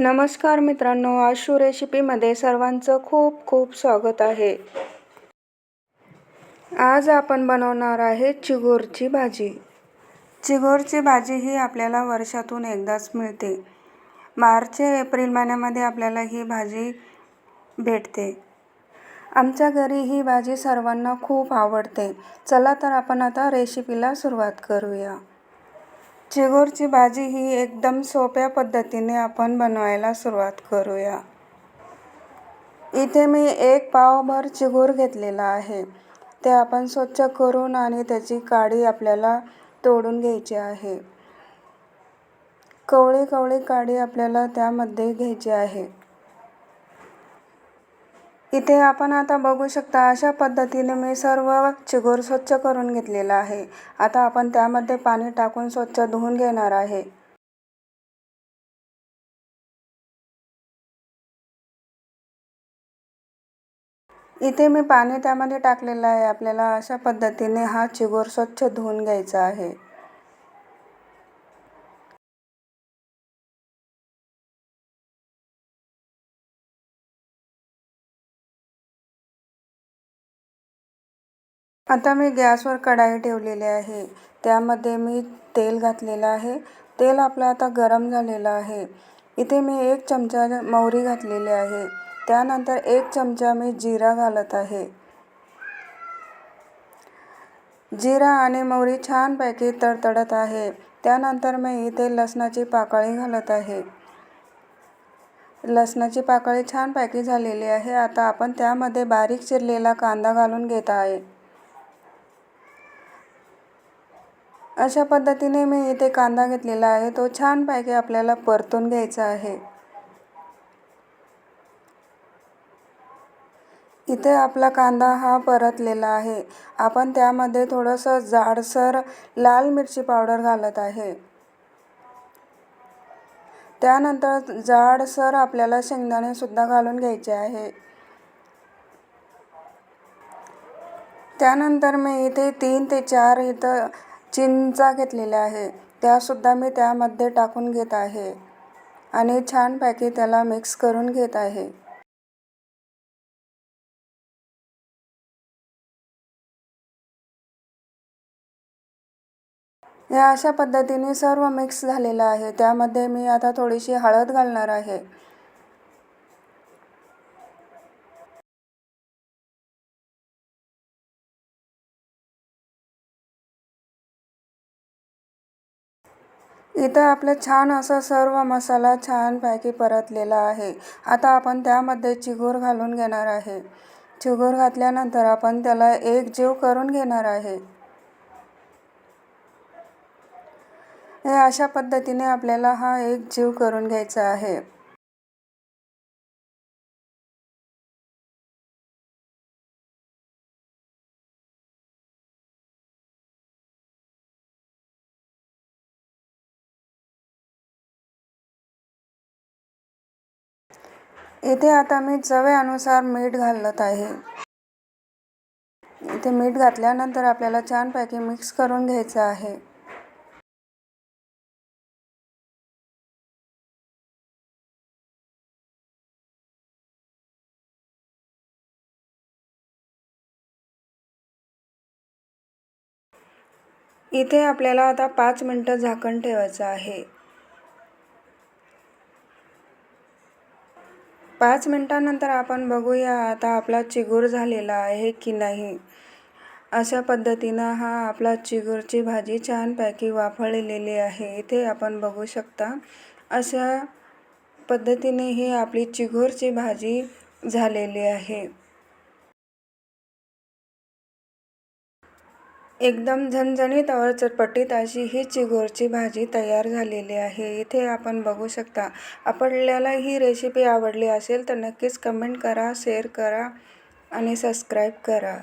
नमस्कार मित्रांनो आशू रेसिपीमध्ये सर्वांचं खूप खूप स्वागत आहे. आज आपण बनवणार आहे चिगोरची भाजी. चिगोरची भाजी ही आपल्याला वर्षातून एकदाच मिळते. मार्च एप्रिल महिन्यामध्ये आपल्याला ही भाजी भेटते. आमच्या घरी ही भाजी सर्वांना खूप आवडते. चला तर आपण आता रेसिपीला सुरुवात करूया. चिगोरची भाजी ही एकदम सोप्या पद्धतीने आपण बनवायला सुरुवात करूया. इथे मी एक पावभर चिगूर घेतलेला आहे. ते आपण स्वच्छ करून आणि त्याची काडी आपल्याला तोडून घ्यायची आहे. कवळी कवळी काडी आपल्याला त्यामध्ये घ्यायची आहे. इथे आपण आता बघू शकता अशा पद्धतीने मी सर्व चिगोर स्वच्छ करून घेतलेला आहे. आता आपण त्यामध्ये पाणी टाकून स्वच्छ धुवून घेणार आहे. इथे मी पाणी त्यामध्ये टाकलेलं आहे. आपल्याला अशा पद्धतीने हा चिगोर स्वच्छ धुवून घ्यायचा आहे. आता मी गॅसवर कढाई ठेवलेली आहे. त्यामध्ये मी तेल घातलेलं आहे. तेल आपलं आता गरम झालेलं आहे. इथे मी एक चमचा मोहरी घातलेली आहे. त्यानंतर एक चमचा मी जिरा घालत आहे. जिरा आणि मोहरी छानपैकी तडतडत आहे. त्यानंतर मी इथे लसणाची पाकळी घालत आहे. लसणाची पाकळी छानपैकी झालेली आहे. आता आपण त्यामध्ये बारीक चिरलेला कांदा घालून घेत आहे. अशा पद्धतीने मी इथे कांदा घेतलेला आहे. तो छानपैकी आपल्याला परतून घ्यायचा आहे. इथे आपला कांदा हा परतलेला आहे. आपण त्यामध्ये थोडंसं जाडसर लाल मिरची पावडर घालत आहे. त्यानंतर जाडसर आपल्याला शेंगदाणेसुद्धा घालून घ्यायचे आहे. त्यानंतर मी इथे तीन ते चार इथं चिंचा घेतलेल्या आहे. त्यासुद्धा मी त्यामध्ये टाकून घेत आहे. आणि छानपैकी त्याला मिक्स करून घेत आहे. या अशा पद्धतीने सर्व मिक्स झालेलं आहे. त्यामध्ये मी आता थोडीशी हळद घालणार आहे. इथं आपलं छान असं सर्व मसाला छानपैकी परतलेला आहे. आता आपण त्यामध्ये चिगूर घालून घेणार आहे. चिगूर घातल्यानंतर आपण त्याला एक जीव करून घेणार आहे. हे अशा पद्धतीने आपल्याला हा एक जीव करून घ्यायचा आहे. इथे आता मी चव्यानुसार मीठ घालत आहे. इथे मीठ घातल्यानंतर आपल्याला छानपैकी मिक्स करून घ्यायचं आहे. इथे आपल्याला आता पाच मिनटं झाकण ठेवायचं आहे. पाच मिनटानंतर आपण बघूया आता आपला चिगूर झालेला आहे की नाही. अशा पद्धतीनं हा आपला चिगूरची भाजी छानपैकी वाफळलेली आहे. इथे आपण बघू शकता अशा पद्धतीने ही आपली चिगूरची भाजी झालेली आहे. एकदम झणझणीत और चटपटीत अशी ही चिगोरची भाजी तयार झालेली आहे. इथे आपण बघू शकता आपल्याला ही रेसिपी आवडली असेल तर नक्कीच कमेंट करा शेअर करा आणि सबस्क्राईब करा.